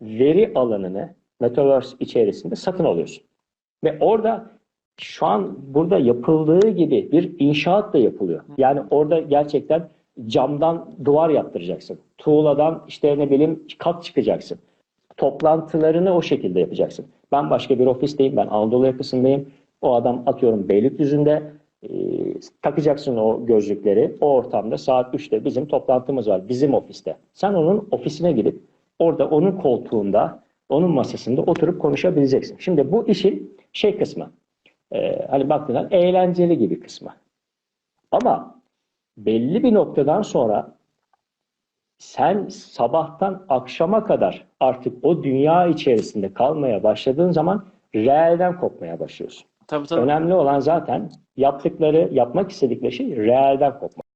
veri alanını Metaverse içerisinde satın alıyorsun. Ve orada şu an burada yapıldığı gibi bir inşaat da yapılıyor. Yani orada gerçekten camdan duvar yaptıracaksın. Tuğladan işte ne bileyim kat çıkacaksın. Toplantılarını o şekilde yapacaksın. Ben başka bir ofisteyim, ben Anadolu yakasındayım. O adam atıyorum Beylikdüzü'nde e, takacaksın o gözlükleri. O ortamda saat 3'te bizim toplantımız var, bizim ofiste. Sen onun ofisine gidip orada onun koltuğunda, onun masasında oturup konuşabileceksin. Şimdi bu işin şey kısmı, e, hani baktığında eğlenceli gibi kısmı. Ama belli bir noktadan sonra sen sabahtan akşama kadar artık o dünya içerisinde kalmaya başladığın zaman realden kopmaya başlıyorsun. Tabii tabii. Önemli olan zaten yaptıkları, yapmak istedikleri şey realden kopmak.